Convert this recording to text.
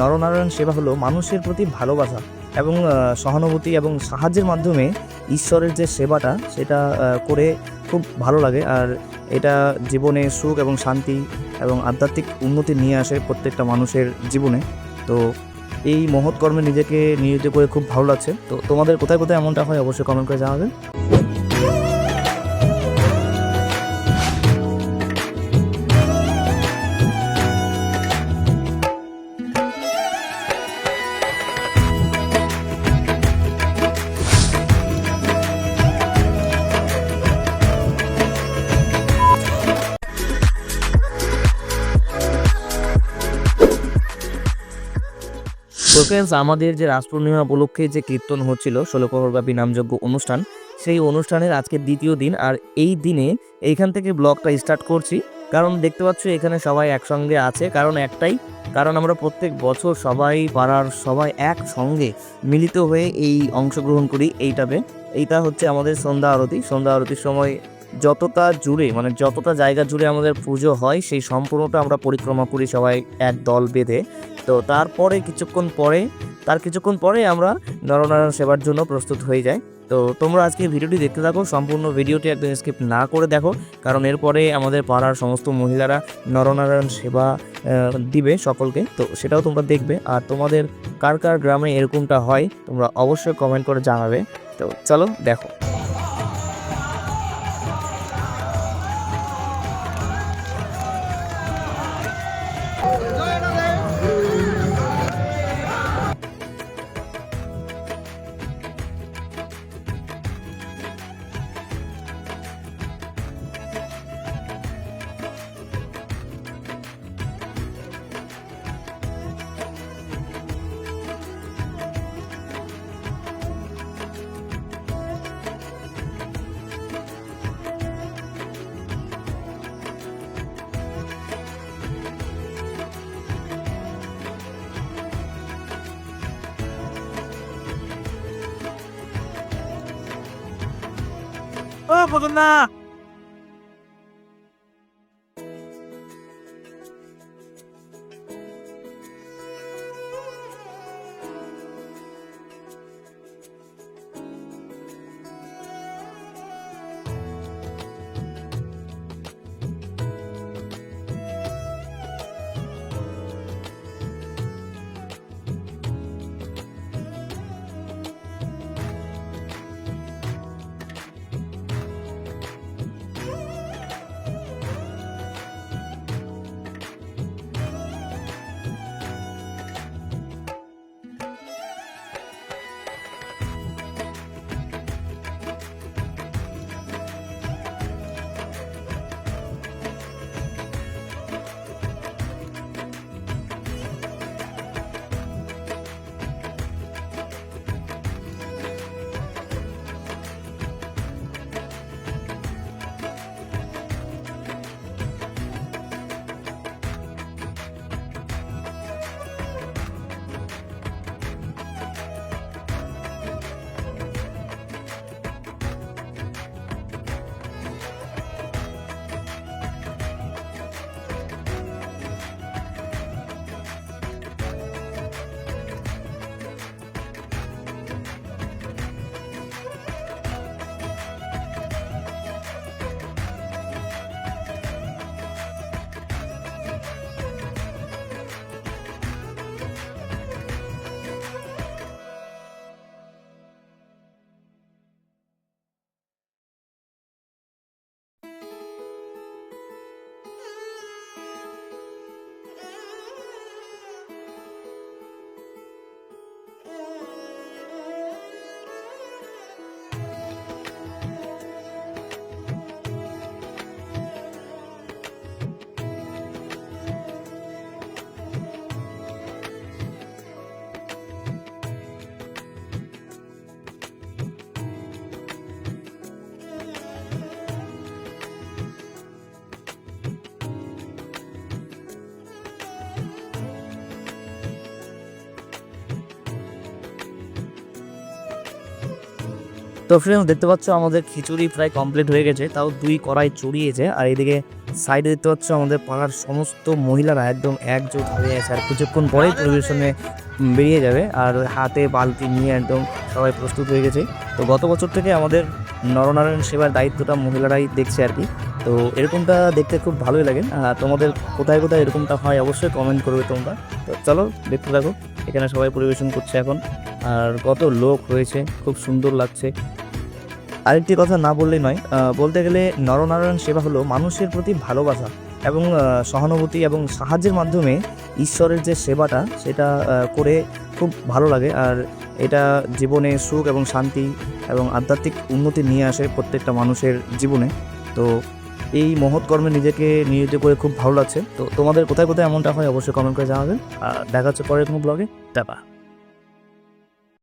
নরনারায়ণ সেবা হলো মানুষের প্রতি ভালোবাসা এবং সহানুভূতি এবং সাহায্যের মাধ্যমে ঈশ্বরের যে সেবাটা সেটা করে খুব ভালো লাগে। আর এটা জীবনে সুখ এবং শান্তি এবং আধ্যাত্মিক উন্নতি নিয়ে আসে প্রত্যেকটা মানুষের জীবনে। তো এই মহৎ কর্মে নিজেকে নিয়োজিত করে খুব ভালো লাগছে। তো তোমাদের কোথায় কোথায় এমনটা হয় অবশ্যই কমেন্ট করে জানাবে ফ্রেন্ডস আমাদের যে রাস পূর্ণিমা উপলক্ষে যে কীর্তন হচ্ছিল ষোলো প্রহরব্যাপী নামযজ্ঞ অনুষ্ঠান, সেই অনুষ্ঠানের আজকে দ্বিতীয় দিন। আর এই দিনে এইখান থেকে ব্লগটা স্টার্ট করছি। কারণ দেখতে পাচ্ছ, এখানে সবাই একসঙ্গে আছে। কারণ একটাই, কারণ আমরা প্রত্যেক বছর সবাই পাড়ার সবাই একসঙ্গে মিলিত হয়ে এই অংশগ্রহণ করি এইটাতে এইটা হচ্ছে আমাদের সন্ধ্যা আরতি। সন্ধ্যা আরতির সময় যতটা জুড়ে মানে যতটা জায়গা জুড়ে আমাদের পুজো হয়, সেই সম্পূর্ণটা আমরা পরিক্রমা করি সবাই এক দল বেঁধে। তো তারপরে কিছুক্ষণ পরে, তার কিছুক্ষণ পরে আমরা নরনারায়ণ সেবার জন্য প্রস্তুত হয়ে যাই। তো তোমরা আজকে ভিডিওটি দেখতে থাকো, সম্পূর্ণ ভিডিওটি একদম স্কিপ না করে দেখো, কারণ এরপরে আমাদের পাড়ার সমস্ত মহিলারা নরনারায়ণ সেবা দিবে সকলকে। তো সেটাও তোমরা দেখবে। আর তোমাদের কার কার গ্রামে এরকমটা হয়, তোমরা অবশ্যই কমেন্ট করে জানাবে। তো চলো, দেখো। 어 버그나. তো ফ্রেন্ডস দেখতে পাচ্ছ আমাদের খিচুড়ি প্রায় কমপ্লিট হয়ে গেছে। তাও দুই কড়াই চড়িয়েছে আর এদিকে সাইডে দেখতে পাচ্ছ আমাদের পাড়ার সমস্ত মহিলারা একদম একজোট হয়ে আছে আর কিছুক্ষণ পরেই পরিবেশনে বেরিয়ে যাবে আর হাতে বালতি নিয়ে একদম সবাই প্রস্তুত হয়ে গেছে। তো গত বছর থেকে আমাদের নরনারায়ণ সেবার দায়িত্বটা মহিলারাই দেখছে আর কি। তো এরকমটা দেখতে খুব ভালোই লাগে। আর তোমাদের কোথায় কোথায় এরকমটা হয় অবশ্যই কমেন্ট করবে তোমরা। তো চলো দেখতে থাকো। এখানে সবাই পরিবেশন করছে এখন। আর কত লোক হয়েছে, খুব সুন্দর লাগছে। আরেকটি কথা না বললেই নয় বলতে গেলে নরনারায়ণ সেবা হলো মানুষের প্রতি ভালোবাসা এবং সহানুভূতি এবং সাহায্যের মাধ্যমে ঈশ্বরের যে সেবাটা সেটা করে খুব ভালো লাগে। আর এটা জীবনে সুখ এবং শান্তি এবং আধ্যাত্মিক উন্নতি নিয়ে আসে প্রত্যেকটা মানুষের জীবনে। তো এই মহৎ কর্মে নিজেকে নিয়োজিত করে খুব ভালো লাগছে। তো তোমাদের কোথায় কোথায় এমনটা হয় অবশ্যই কমেন্ট করে জানাবেন। আর দেখা হচ্ছে পরের কোনো ব্লগে টাটা।